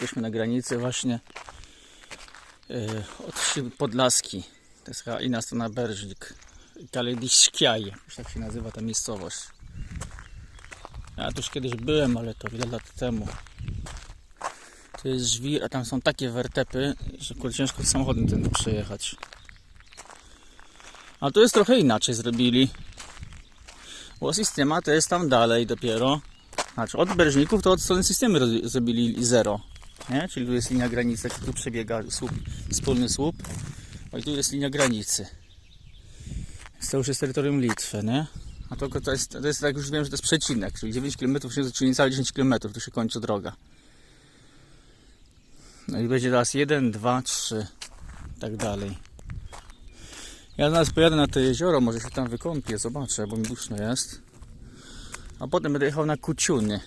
Jesteśmy na granicy właśnie yy, od Podlaski. To jest chyba inna strona Berżnik. Kalediszkiaj, już tak się nazywa ta miejscowość. Ja tu już kiedyś byłem, ale to wiele lat temu. To jest żwir, a tam są takie wertepy, że kurde, ciężko samochodem tędy przejechać. A tu jest trochę inaczej zrobili. Bo systema to jest tam dalej dopiero. Znaczy od Berżników to od strony systemy roz- zrobili zero. Nie? Czyli tu jest linia granicy, tu przebiega słup, wspólny słup. A i tu jest linia granicy. To już jest terytorium Litwy, nie? A to, to, jest, to jest, tak już wiem, że to jest przecinek, czyli 9 km, czyli niecałe 10 km, tu się kończy droga. No i będzie raz 1, 2, 3, tak dalej. Ja zaraz pojadę na to jezioro, może się tam wykąpię, zobaczę, bo mi duszno jest. A potem będę jechał na Kuciuny.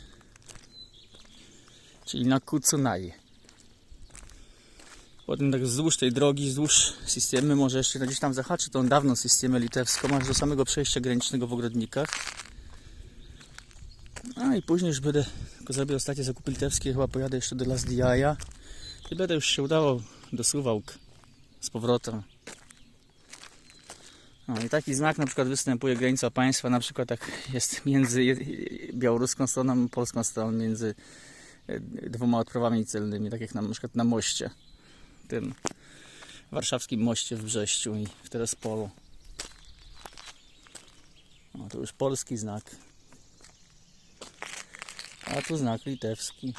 Czyli na Kucunaje. Potem tak wzdłuż tej drogi, wzdłuż systemy, może jeszcze gdzieś tam zahaczy tą dawną systemę litewską, aż do samego przejścia granicznego w Ogrodnikach. A i później już będę, tylko zrobię ostatnie zakupy litewskie, chyba pojadę jeszcze do Las Diaja. I będę już się udało do Suwałk z powrotem. No i taki znak na przykład występuje granica państwa, na przykład tak jest między białoruską stroną a polską stroną, między dwoma odprawami celnymi, tak jak na, na przykład na moście, tym warszawskim moście w Brześciu i w Terespolu. No to już polski znak. A tu znak litewski.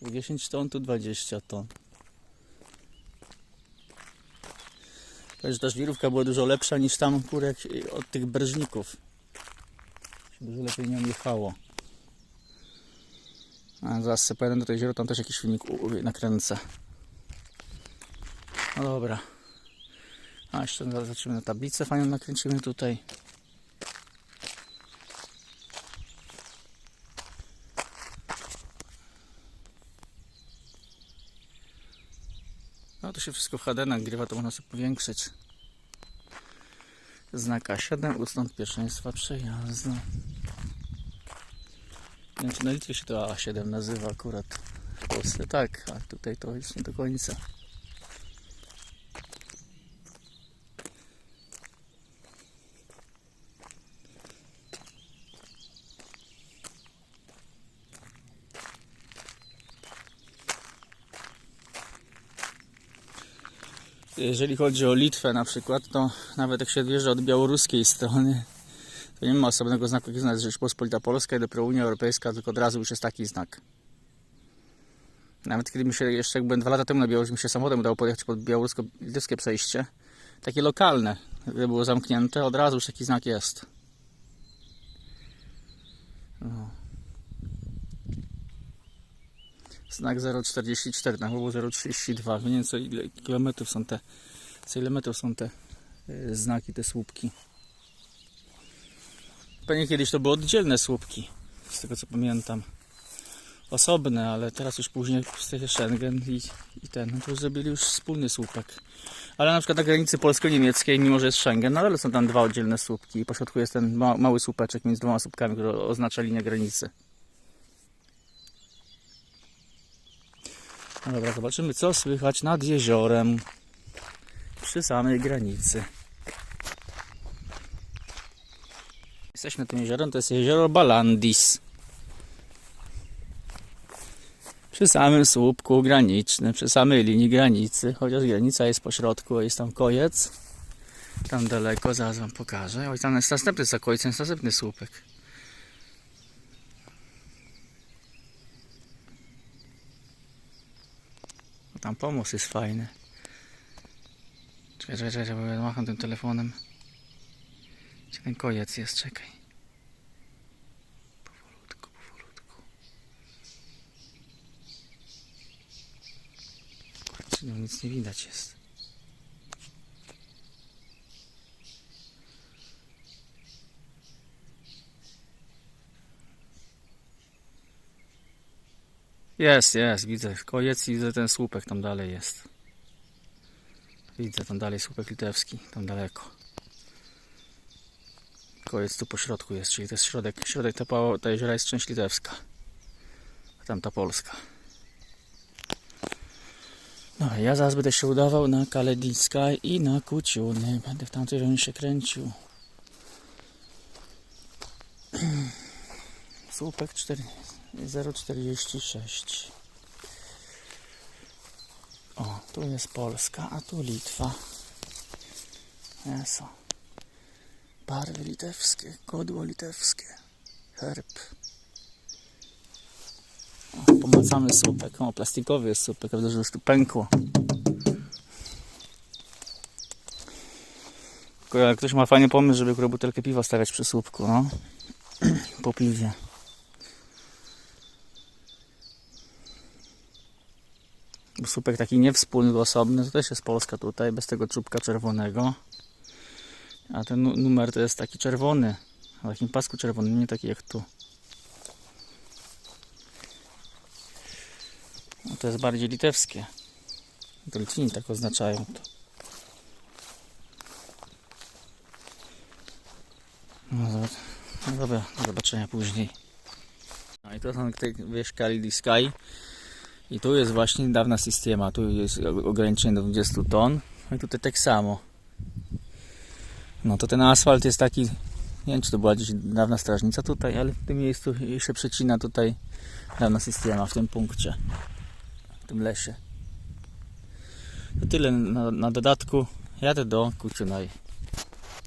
Tu 10 ton, tu 20 ton. Powiem, że ta żwirówka była dużo lepsza niż tam kurek od tych brżników. Się dużo lepiej nią jechało. A zaraz sobie pojadę do tej jeziora, tam też jakiś filmik nakręcę. No dobra. A jeszcze zaraz zobaczymy na tablicę fajną nakręcimy tutaj. No to się wszystko w HD nagrywa, to można sobie powiększyć. Znak A7, ustąp pierwszeństwa przejazdu. Nie wiem, czy na Litwie się to A7 nazywa akurat. W Polsce tak, a tutaj to już nie do końca. Jeżeli chodzi o Litwę na przykład, to nawet jak się wjeżdża od białoruskiej strony, to nie ma osobnego znaku, jaki jest Rzeczpospolita Polska i dopiero Unia Europejska, tylko od razu już jest taki znak. Nawet kiedy mi się jeszcze jak dwa lata temu na Białorusi, mi się samochodem udało podjechać pod białorusko-litewskie przejście, takie lokalne, które było zamknięte, od razu już taki znak jest. O. Znak 044, tam było 032, nie wiem co ile kilometrów są te, co ile metrów są te y, znaki, te słupki. Pewnie kiedyś to były oddzielne słupki, z tego co pamiętam. Osobne, ale teraz już później w Schengen i, i ten, no to już zrobili już wspólny słupek. Ale na przykład na granicy polsko-niemieckiej, mimo że jest Schengen, nadal są tam dwa oddzielne słupki i po środku jest ten ma, mały słupeczek między dwoma słupkami, który oznacza linię granicy. No dobra, zobaczymy co słychać nad jeziorem przy samej granicy. Jesteśmy tym jeziorem, to jest jezioro Balandis. Przy samym słupku granicznym, przy samej linii granicy, chociaż granica jest po środku, jest tam kojec. Tam daleko, zaraz wam pokażę. Oj, tam jest następny za kojcem, jest następny słupek. Tam pomost jest fajny. Czekaj, czekaj, czekaj, bo ja macham tym telefonem. Gdzie ten kojec jest? Czekaj. Powolutku, powolutku. Kurczę, no nic nie widać jest. Jest, jest, widzę kojec i widzę ten słupek tam dalej jest. Widzę tam dalej słupek litewski, tam daleko. Kojec tu po środku jest, czyli to jest środek, środek ta, ta jeziora jest część litewska. A tam ta polska. No, ja zaraz będę się udawał na Kalediska i na Kuciuny. Będę w tamtej rejonie się kręcił. Słupek 4, 046. O, tu jest Polska, a tu Litwa. Eso. Barwy litewskie, godło litewskie, herb. Pomacamy słupek. O, plastikowy jest słupek, a widzę, że już tu pękło. Tylko ktoś ma fajny pomysł, żeby akurat butelkę piwa stawiać przy słupku, no. po piwie. Bo słupek taki niewspólny, osobny, to też jest Polska tutaj, bez tego czubka czerwonego. A ten nu- numer to jest taki czerwony, na takim pasku czerwonym, nie taki jak tu. No to jest bardziej litewskie. To tak oznaczają to. No, no dobra, do zobaczenia później. No i to są te wiesz, Kalidi Sky. I tu jest właśnie dawna systema. Tu jest ograniczenie do 20 ton. No i tutaj tak samo. No to ten asfalt jest taki. Nie wiem, czy to była gdzieś dawna strażnica tutaj, ale w tym miejscu jeszcze przecina tutaj dawna systema w tym punkcie. W tym lesie. To tyle na, na dodatku. Jadę do Kuciunaj.